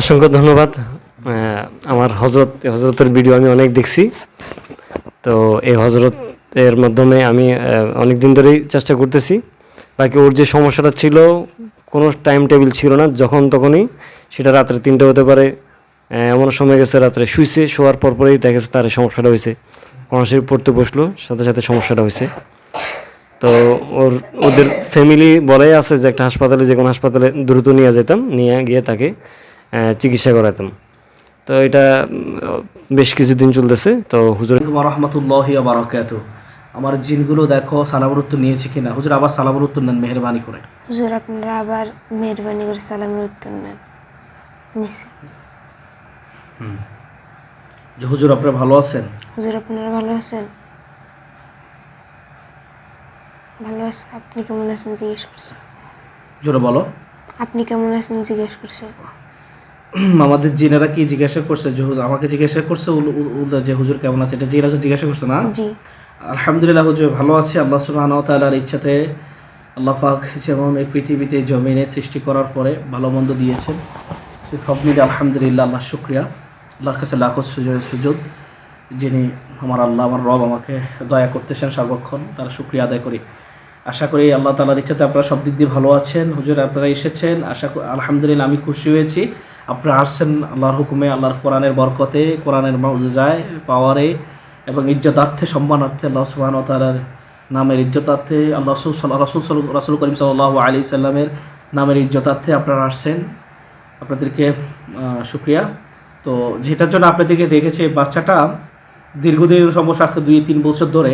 অসংখ্য ধন্যবাদ। আমার হজরত হজরতের ভিডিও আমি অনেক দেখছি। তো এই হজরত এর মাধ্যমে আমি অনেক দিন ধরেই চেষ্টা করতেছি। বাকি ওর যে সমস্যাটা ছিল, কোনো টাইম টেবিল ছিল না, যখন তখনই সেটা রাত্রে তিনটে হতে পারে। এমন সময় গেছে রাত্রে শুইছে, শোয়ার পর পরেই দেখা গেছে তার সমস্যাটা হয়েছে। কমাসে পড়তে বসল, সাথে সাথে সমস্যাটা হয়েছে। তো ওর, ওদের ফ্যামিলি বলাই আছে যে একটা হাসপাতালে যে কোনো হাসপাতালে দ্রুত নিয়ে যেতাম, নিয়ে গিয়ে তাকে চিকিৎসা করাতাম তো এটা বেশ কিছুদিন চলতেছে। তো হুজুর রহমতুল্লাহ বারাকাতু। আমার জিনগুলো দেখো সালামের উত্তর নিয়েছে কিনা? হুজুর আবার সালামের উত্তর নেন মেহরবানি করে হুজুর আপনারা আবার মেহরবানি করে সালামের উত্তর নেন। নিছে যে হুজুর আপনারা ভালো আছেন? হুজুর আপনারা ভালো আছেন? ভালো আছে। আপনি কেমন আছেন জিজ্ঞেস করছে। জোরে বলো। আপনি কেমন আছেন জিজ্ঞেস করছে। আমাদের জিনেরা কি জিজ্ঞাসা করছে? যে হুজুর আমাকে জিজ্ঞাসা করছে যে হুজুর কেমন আছে? এটা জিনেরা জিজ্ঞাসা করছে না? জি। আলহামদুলিল্লাহ হুজুর ভালো আছে। আল্লাহ সুবহানাহু ওয়া তাআলার ইচ্ছাতে আল্লাহ পাক যেমন এই পৃথিবীতে জমিনে সৃষ্টি করার পরে ভালো মন্দ দিয়েছেন সে সব মিলে আলহামদুলিল্লাহ আল্লাহ শুক্রিয়া। আল্লাহর কাছে লাখো সুযোগ সুযোগ। যিনি আমার আল্লাহ আমার রব আমাকে দয়া করতেছেন সর্বক্ষণ তার শুক্রিয়া আদায় করি। আশা করি আল্লাহ তালার ইচ্ছাতে আপনারা সব দিক দিয়ে ভালো আছেন। হুজুর আপনারা এসেছেন। আশা করি আলহামদুলিল্লাহ আমি খুশি হয়েছি। আপনারা আসছেন আল্লাহর হুকুমে আল্লাহর কোরআনের বরকতে কোরআনের যায় পাওয়ারে এবং ইজ্জতার্থে সম্মানার্থে আল্লাহ সুবাহ তালার নামের ইজ্জতার্থে আল্লাহ রসুল রসুল সাল- রসুল করিম সাল্লাহ আলী সাল্লামের নামের ইজ্জতার্থে আপনারা আসছেন। আপনাদেরকে আহ, শুক্রিয়া। তো যেটার জন্য আপনাদেরকে রেখেছে বাচ্চাটা দীর্ঘদিন সমস্যা আজকে দুই তিন বছর ধরে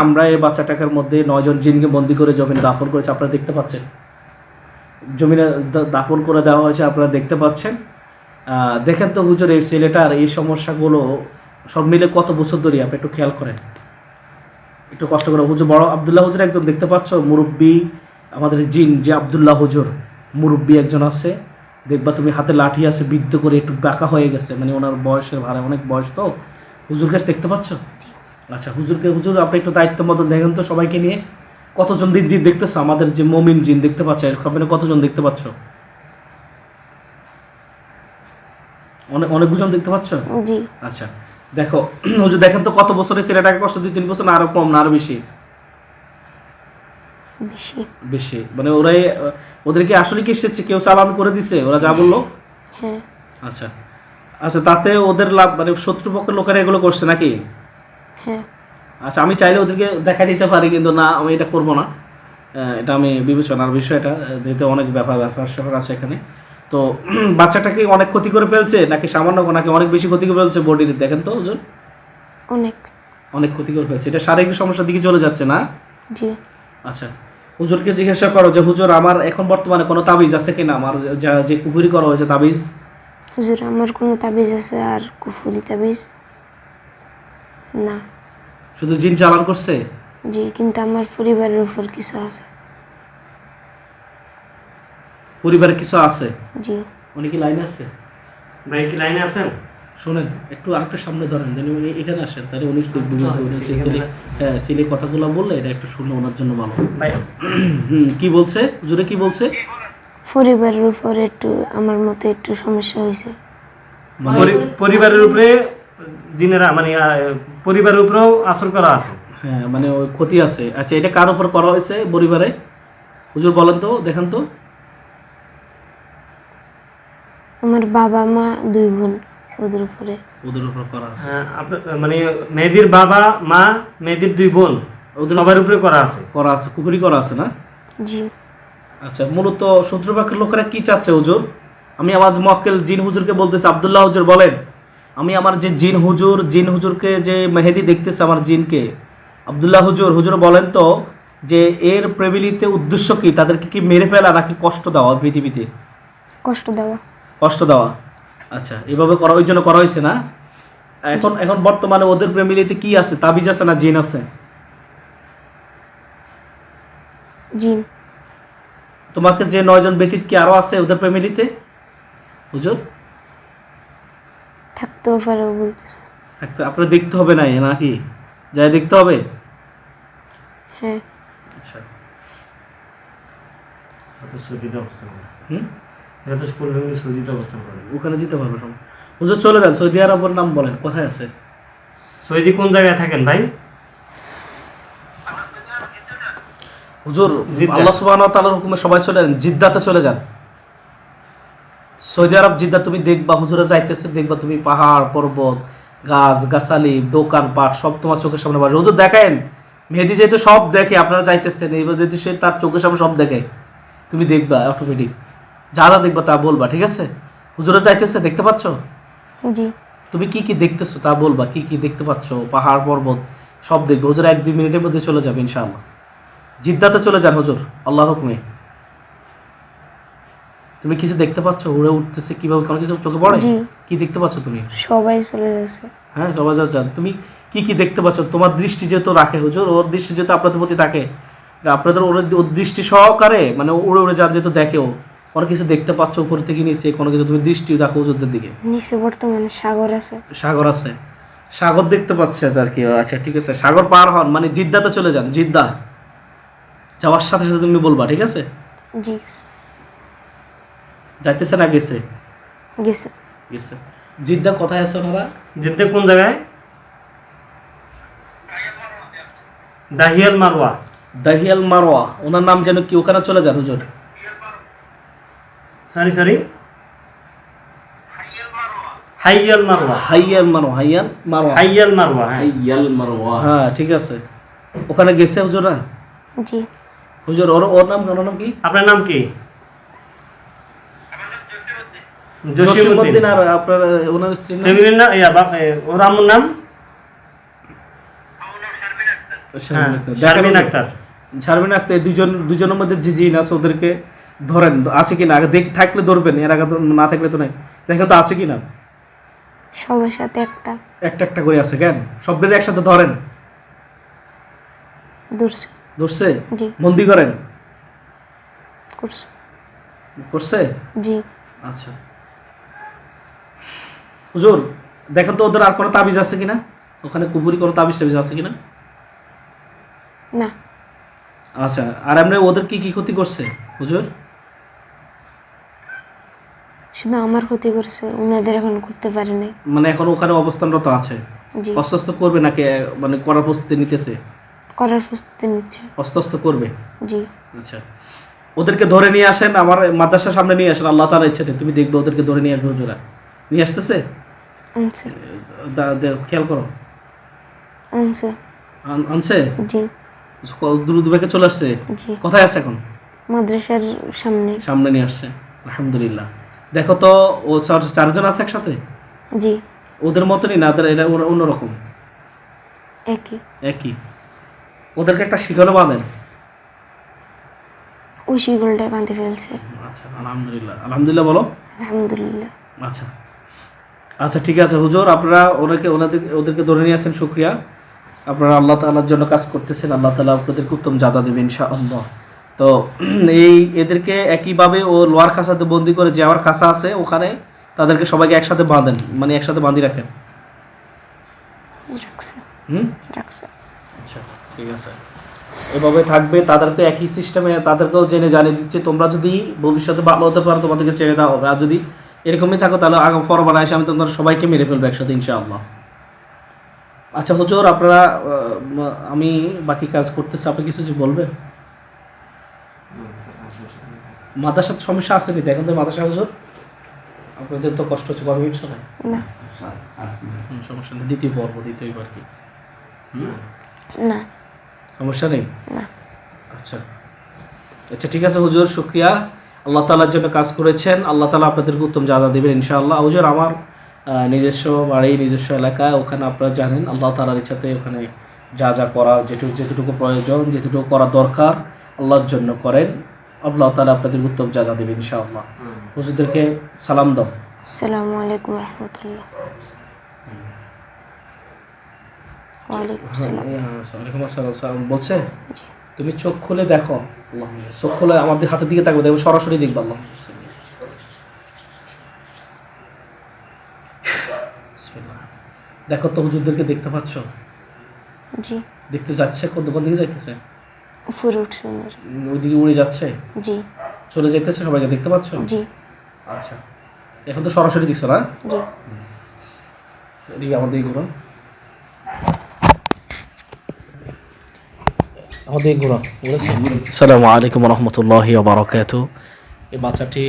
আমরা এই বাচ্চাটাকার মধ্যে নয়জন জিনকে বন্দি করে জমিনে দাফন করেছে আপনারা দেখতে পাচ্ছেন। জমিনে দা- দাফন করে দেওয়া হয়েছে আপনারা দেখতে পাচ্ছেন। দেখেন তো হুজুর এই ছেলেটার এই সমস্যাগুলো সব মিলে কত বছর ধরে আপনি একটু খেয়াল করেন। একটু কষ্ট করে। হুজুর বড় আবদুল্লাহ হুজুর একজন দেখতে পাচ্ছ মুরব্বী আমাদের জিন যে আবদুল্লাহ হুজুর মুরব্বী একজন আছে। দেখবা তুমি হাতে লাঠি আছে বিদ্ধ করে একটু বাঁকা হয়ে গেছে। মানে ওনার বয়সের ভাড়া অনেক বয়স তো। হুজুর কাছে দেখতে পাচ্ছ? আচ্ছা হুজুরকে হুজুর আপনি একটু দায়িত্ব মতো দেখেন তো সবাইকে নিয়ে। কতজন দিন জিন দেখতেছো? আমাদের যে মমিন জিন দেখতে পাচ্ছ এরকম কতজন দেখতে পাচ্ছ? অনেক অনেকজন দেখতে পাচ্ছ? জি। আচ্ছা দেখো হুজুর দেখেন তো কত বছরের ছেলেটাকে কষ্ট দুই তিন বছর না আরও কম না আরও বেশি? বেশি। বেশি। মানে ওরাই ওদেরকে আসলে কি এসেছে? কেউ চালান করে দিছে? ওরা যা বলল? হ্যাঁ। আচ্ছা। আচ্ছা তাতে ওদের লাভ মানে শত্রুপক্ষের লোকেরা এগুলো করছে নাকি? হ্যাঁ। আচ্ছা আমি চাইলে ওদেরকে দেখা দিতে পারি কিন্তু না আমি এটা করব না। এটা আমি বিবেচনার বিষয়টা যেহেতু অনেক ব্যাপার ব্যাপার স্যাপার আছে এখানে। তো বাচ্চাটাকে অনেক ক্ষতি করে ফেলছে নাকি সামান্য নাকি অনেক বেশি ক্ষতি করে ফেলছে বডিতে দেখেন তো হুজুর অনেক। অনেক ক্ষতি করে ফেলছে। এটা শারীরিক সমস্যার দিকে চলে যাচ্ছে না? জি। আচ্ছা হুজুরকে জিজ্ঞাসা করো যে হুজুর আমার এখন বর্তমানে কোনো তাবিজ আছে কিনা? আমার যা- যে কুফুরি করা হয়েছে তাবিজ? হুজুর আমার কোনো তাবিজ আছে আর কুফুরি তাবিজ না। শুধু জিন চালান করছে? জি কিন্তু আমার পরিবারের উপর কিছু আছে। পরিবারে কিছু আছে? জি। উনি কি লাইনে আছে? ভাই কি লাইনে আছেন? শোনেন একটু আরেকটু সামনে ধরেন যেন উনি এখানে আসেন তাহলে উনি উনি হচ্ছে ছেলে হ্যাঁ ছেলে কথাগুলো বললে এটা একটু শুনলে ওনার জন্য ভালো। ভাই। হুম, কি বলছে? জুড়ে কি বলছে? পরিবারের উপর একটু আমার মতে একটু সমস্যা হয়েছে। মানে পরিবারের উপরে জিনেরা মানে পরিবারের উপরেও আসর করা আছে। হ্যাঁ মানে ওই ক্ষতি আছে। আচ্ছা এটা কার উপর করা হয়েছে পরিবারে? হুজুর বলেন তো দেখেন তো। আমার বাবা মা দুই বোন ওদের উপরে। ওদের উপর করা আছে। হ্যাঁ, মানে মেয়েদির বাবা মা মেয়েদির দুই বোন ওদের সবার উপরে করা আছে। করা আছে কুকুরি করা আছে না? জি। আচ্ছা মূলত শত্রুপক্ষের লোকেরা কি চাচ্ছে হুজুর? আমি আমার মক্কেল জিন হুজুরকে বলতেছি আব্দুল্লাহ হুজুর বলেন। আমি আমার যে জিন হুজুর জিন হুজুরকে যে মেহেদি দেখতেছে আমার জিনকে আব্দুল্লাহ হুজুর হুজুর বলেন তো যে এর প্রেমিলিতে উদ্দেশ্য কি? তাদেরকে কি মেরে ফেলা নাকি কষ্ট দেওয়া পৃথিবীতে? কষ্ট দেওয়া। কষ্ট দেওয়া। আচ্ছা এভাবে করা ওই জন্য করা হয়েছে না? এখন এখন বর্তমানে ওদের প্রেমিলিতে কি আছে? তাবিজ আছে না জিন আছে? জিন। তোমাকে যে নয়জন ব্যতীত কি আরও আছে ওদের ফ্যামিলিতে হুজুর? থাকতেও পারে বলতেছে। থাকতে আপনার দেখতে হবে না নাকি? যাই দেখতে হবে? হ্যাঁ। আচ্ছা। আচ্ছা, হুম? এটা তো ফুল সৌদিতে অবস্থান করে। ওখানে যেতে পারবে চলে যান সৌদি আরবের নাম বলেন কোথায় আছে? সৌদি কোন জায়গায় থাকেন ভাই? হুজুর জিদ্দা। আল্লাহ সুবহানাহু ওয়া তাআলার হুকুমে সবাই চলে যান জিদ্দাতে চলে যান। সৌদি আরব জিদ্দা তুমি দেখবা হুজুরে যাইতেছে দেখবা তুমি পাহাড় পর্বত গাছ গাছালি দোকান পাট সব তোমার চোখের সামনে বাড়বে হুজুর দেখেন মেহেদি যেহেতু সব দেখে আপনারা যাইতেছেন এইবার যদি সে তার চোখের সামনে সব দেখে তুমি দেখবা অটোমেটিক যা যা দেখবা তা বলবা ঠিক আছে? হুজুরে যাইতেছে দেখতে পাচ্ছ? জি। তুমি কি কি দেখতেছো তা বলবা কি কি দেখতে পাচ্ছ? পাহাড় পর্বত সব দেখবে। হুজুর এক দুই মিনিটের মধ্যে চলে যাবে ইনশাআল্লাহ। জিদ্দাতে চলে যান হুজুর আল্লাহ হুকুমে। তুমি কিছু দেখতে পাচ্ছ? উড়ে উঠতেছে কীভাবে? কোনো কিছু চোখে পড়ে? কি দেখতে পাচ্ছ তুমি? সবাই চলে যাচ্ছে হ্যাঁ সবাই যা যান তুমি কি কি দেখতে পাচ্ছ? তোমার দৃষ্টি যেহেতু রাখে হুজুর ওর দৃষ্টি যেহেতু আপনাদের প্রতি থাকে। আপনাদের ওর ওর দৃষ্টি সহকারে মানে উড়ে উড়ে যান যেহেতু দেখেও কোনো কিছু দেখতে পাচ্ছ উপর থেকে নিচে? কোনো কিছু তুমি দৃষ্টি রাখো হুজুরদের দিকে? নিচে বর্তমানে সাগর আছে। সাগর আছে। সাগর দেখতে পাচ্ছে আর কি। আচ্ছা ঠিক আছে। সাগর পার হন মানে জিদ্দাতে চলে যান জিদ্দা। যাওয়ার সাথে সাথে তুমি বলবা ঠিক আছে? জি যাইতেছে না গেছে? গেছে। গেছে। জিদ্দা কোথায় আছে ওনারা? জিদ্দে কোন জায়গায়? দাহিয়াল মারওয়া। দাহিয়াল মারোয়া ওনার নাম যেন কি? ওখানে চলে যান হুজুর। সরি সরি হাইয়াল মারওয়া। হাইয়াল মারো হাইয়াল মারোয়া হাইয়াল মারওয়া। হ্যাঁ। হাইয়াল মারওয়া। হ্যাঁ ঠিক আছে। ওখানে গেছে হুজুরা? জি। হুজুর ওর ওর নাম ওর নাম কি? আপনার নাম কি? জসিমউদ্দিন জসিমউদ্দিন। আর আপনার ওনার স্ত্রীর নাম? ফ্যামিলির নাম ইয়া বাপ- ওর আম্মুর নাম? হ্যাঁ শারমিন আক্তার। ছাড়বেন একটা দুজন দুজনের মধ্যে যে জিন ওদেরকে ধরেন আছে কিনা আগে দেখ থাকলে ধরবেন এর আগে না থাকলে তো নাই। দেখেন তো আছে কিনা সবার সাথে একটা। একটা একটা করে আছে কেন? সবদের একসাথে ধরেন। ধরছে? জি। বন্দি করেন? করছে। করছে? জি। আচ্ছা। হুজুর দেখেন তো ওদের আর কোনো তাবিজ আছে কিনা? ওখানে কুপুরি কোনো তাবিজ টাবিজ আছে কিনা? না। আচ্ছা আর এমনি ওদের কি কি ক্ষতি করছে হুজুর? শুধু আমার ক্ষতি করছে ওনাদের এখন করতে পারে নাই। মানে এখন ওখানে অবস্থানরত আছে। করবে নাকি মানে করার প্রস্তুতি নিতেছে? করার প্রস্তুতি নিচ্ছে। করবে? জি। আচ্ছা। ওদেরকে ধরে নিয়ে আসেন আমার মাদ্রাসার সামনে নিয়ে আসেন আল্লাহ তালা ইচ্ছাতে। তুমি দেখবে ওদেরকে ধরে নিয়ে আসবে হুজুরা। নিয়ে আসতেছে? খেয়াল করো। আনছে? দ্রুত বেগে চলে আসছে? কোথায় আছে এখন? মাদ্রাসার সামনে। সামনে নিয়ে আসছে। আলহামদুলিল্লাহ। দেখো তো ও চারজন আছে একসাথে? জি। ওদের মতনই না? এরা অন্যরকম? একই। একই। ওদেরকে একটা শিকলে বাঁধেন? ওই শিগলটায় বাঁধে ফেলছে। আচ্ছা আলহামদুলিল্লাহ। আলহামদুলিল্লাহ বলো। আলহামদুলিল্লাহ। আচ্ছা। আচ্ছা ঠিক আছে হুজুর আপনারা ওনাকে ওনাদের ওদেরকে ধরে নিয়ে আসেন শুক্রিয়া। আপনারা আল্লাহ তাআলার জন্য কাজ করতেছেন আল্লাহ তাআলা আপনাদেরকে উত্তম জাদা দেবেন ইনশাআল্লাহ। তো এই এদেরকে একইভাবে ও লোয়ার খাসাতে বন্দি করে যে আমার খাসা আছে ওখানে তাদেরকে সবাইকে একসাথে বাঁধেন মানে একসাথে বাঁধি রাখেন। হুম? আচ্ছা ঠিক আছে। এভাবে থাকবে তাদের তো একই সিস্টেমে তাদেরকেও জেনে জানিয়ে দিচ্ছে তোমরা যদি ভবিষ্যতে ভালো হতে পারো তোমাদেরকে ছেড়ে দেওয়া হবে। আর যদি এরকমই থাকো তাহলে আগাম পরবার এসে আমি তোমাদের সবাইকে মেরে ফেলব একসাথে ইনশাআল্লাহ। আচ্ছা হুজুর আপনারা আমি বাকি কাজ করতেছি আপনি কিছু কিছু বলবেন? মাথার সাথে সমস্যা আছে কি দেখেন তো মাথার হুজুর? আপনাদের তো কষ্ট হচ্ছে কবে সময় না? সমস্যা নেই দ্বিতীয় পর্ব দ্বিতীয় আর কি? না। সমস্যা নেই? আচ্ছা। আচ্ছা ঠিক আছে হুজুর শুক্রিয়া। আল্লাহ তালার জন্য কাজ করেছেন। আল্লাহ তালা আপনাদেরকে উত্তম জাদা দেবেন ইনশাআল্লাহ। হুজুর আমার নিজস্ব বাড়ি নিজস্ব এলাকায় ওখানে আপনারা জানেন আল্লাহ তালার ইচ্ছাতে ওখানে যা যা করা যেটুকু যেটুকু প্রয়োজন যেটুকু করা দরকার আল্লাহর জন্য করেন। আল্লাহ তালা আপনাদের উত্তম জাজা দেবেন ইনশাআল্লাহ। হুজুরদেরকে সালাম দাও। আসসালামু আলাইকুম রহমতুল্লাহ। ওয়ালাইকুম আসসালাম। সালাম বলছে। তুমি চোখ খুলে দেখো। চোখ খুলে আমাদের হাতের দিকে তাকবে দেখবে সরাসরি দেখবে আল্লাহ। দেখো তো হুজুরদেরকে দেখতে পাচ্ছ? জি। দেখতে যাচ্ছে? কোন দোকান দিকে যাইতেছে? উপরে উঠছে ওইদিকে উড়ে যাচ্ছে? জি। চলে যাইতেছে সবাইকে দেখতে পাচ্ছ? জি। আচ্ছা। এখন তো সরাসরি দিচ্ছ না? জি। এদিকে আমার দিকে ঘুরো আমার দিকে ঘুরো সালামু আলাইকুম রহমতুল্লাহ বারকাত এই বাচ্চাটি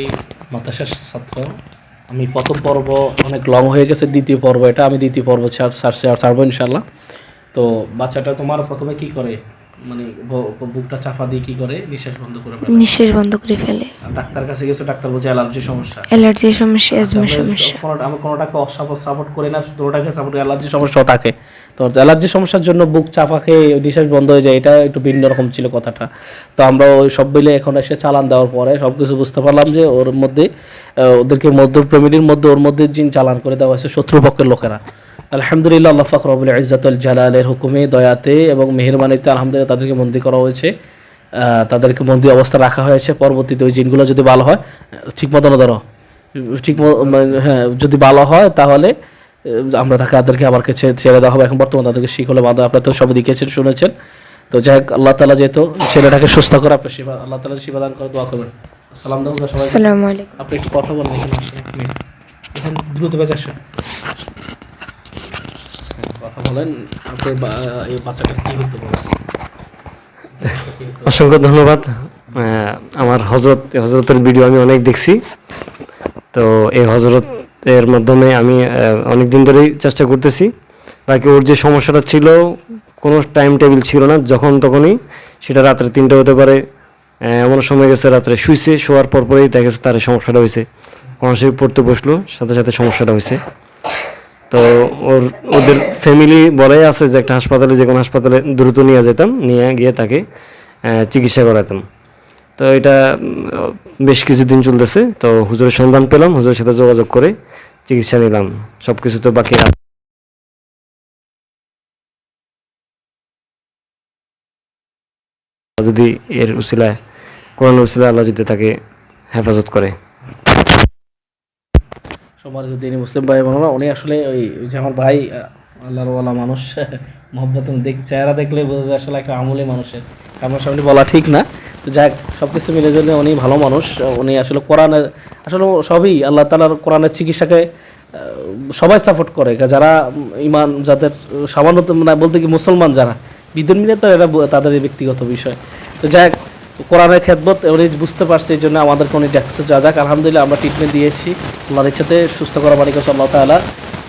মাদ্রাসার ছাত্র। আমি প্রথম পর্ব অনেক লং হয়ে গেছে দ্বিতীয় পর্ব এটা আমি দ্বিতীয় পর্ব ছাড় ছাড়বো ইনশাল্লাহ তো বাচ্চাটা তোমার প্রথমে কি করে? মানে বুকটা চাপা দিয়ে কি করে? নিঃশ্বাস বন্ধ করে ফেলে। নিঃশ্বাস বন্ধ করে ফেলে। ডাক্তার কাছে গেছে ডাক্তার বলছে অ্যালার্জি সমস্যা। অ্যালার্জির সমস্যা অ্যাজমার আমরা সমস্যা। কোনোটা- আমি কোনোটাকে অসাপোর্ট সাপোর্ট করি না দুটোটাকে সাপোর্ট অ্যালার্জি সমস্যাও থাকে তো অ্যালার্জি সমস্যার জন্য বুক চাপা খেয়ে নিঃশ্বাস বন্ধ হয়ে যায় এটা একটু ভিন্ন রকম ছিল কথাটা। তো আমরা ওই সব মিলে এখন এসে চালান দেওয়ার পরে সব কিছু বুঝতে পারলাম যে ওর মধ্যে ওদেরকে মধ্য প্রেমিলির মধ্যে ওর মধ্যে জিন চালান করে দেওয়া হয়েছে শত্রুপক্ষের লোকেরা। আলহামদুলিল্লাহ আল্লাহ ফখরবুল ইজ্জাতুল জালালের হুকুমে দয়াতে এবং মেহরবানিতে আলহামদুলিল্লাহ তাদেরকে বন্দি করা হয়েছে। তাদেরকে বন্দি অবস্থা রাখা হয়েছে। পরবর্তীতে ওই জিনগুলো যদি ভালো হয় ঠিক মতন ধরো ঠিক ম- মানে হ্যাঁ যদি ভালো হয় তাহলে আমরা তাকে তাদেরকে আবার কাছে ছেড়ে দেওয়া হবে। এখন বর্তমানে তাদেরকে শিখলে বাঁধা আপনার তো সবই দিকেছেন শুনেছেন। তো যাই হোক আল্লাহ তালা যেহেতু ছেলেটাকে সুস্থ করে আপনার শিবা আল্লাহ তালা শিবা দান করে দোয়া করবেন। সালাম দাও সবাই আপনি একটু কথা বলেন এখানে দ্রুত বেগ আসেন। বলেন এই কি হতে অসংখ্য ধন্যবাদ। আমার হজরত হজরতের ভিডিও আমি অনেক দেখছি। তো এই হজরত এর মাধ্যমে আমি অনেক দিন ধরেই চেষ্টা করতেছি। বাকি ওর যে সমস্যাটা ছিল, কোনো টাইম টেবিল ছিল না, যখন তখনই সেটা রাত্রে তিনটে হতে পারে। এমন সময় গেছে, রাত্রে শুইছে, শোয়ার পর পরেই দেখা গেছে তার সমস্যাটা হয়েছে। সে পড়তে বসল, সাথে সাথে সমস্যাটা হয়েছে। তো ওর, ওদের ফ্যামিলি বলাই আছে যে একটা হাসপাতালে যে কোনো হাসপাতালে দ্রুত নিয়ে যেতাম, নিয়ে গিয়ে তাকে চিকিৎসা করাতাম। তো এটা বেশ কিছুদিন চলতেছে। তো হুজুরের সন্ধান পেলাম, হুজুরের সাথে যোগাযোগ করে চিকিৎসা নিলাম। সব কিছু তো বাকি। যদি এর উসিলায় কোরআন উসিলায় আল্লাহ যদি তাকে হেফাজত করে। যদি ইনি মুসলিম ভাই বোনেরা উনি আসলে ওই যে আমার ভাই আহ, আল্লাহর ওয়ালা মানুষ মোহাম্মত দেখ চেহারা দেখলে বোঝা যায় আসলে একটা আমলি মানুষের। আমার সামনে বলা ঠিক না। তো যাক সব কিছু মিলে জন্য উনি ভালো মানুষ উনি আসলে কোরআনের আসলে সবই আল্লাহ তালার কোরআনের চিকিৎসাকে সবাই সাপোর্ট করে। যারা ইমান যাদের সামান্য মানে বলতে কি মুসলমান যারা বিদ্যুৎ মিলে তো এটা তাদের ব্যক্তিগত বিষয়। তো যাক কোরআনের খেদমত, উনি বুঝতে পারছে এই জন্য আমাদের কোনো ডাক্তার যা যাক, আলহামদুলিল্লাহ আমরা ট্রিটমেন্ট দিয়েছি। আল্লাহর ইচ্ছাতে সুস্থ করা মালিক হচ্ছে আল্লাহ তালা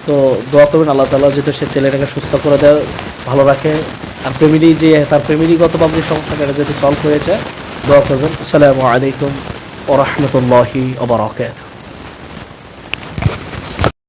তো দোয়া করবেন আল্লাহ তালা যেহেতু সে ছেলেটাকে সুস্থ করে দেয়, ভালো রাখে। আর ফ্যামিলি যে, তার ফ্যামিলিগতভাবে যে সমস্যাটা যাতে সলভ হয়েছে, দোয়া করবেন। আসসালামু আলাইকুম ও রহমতুল্লাহি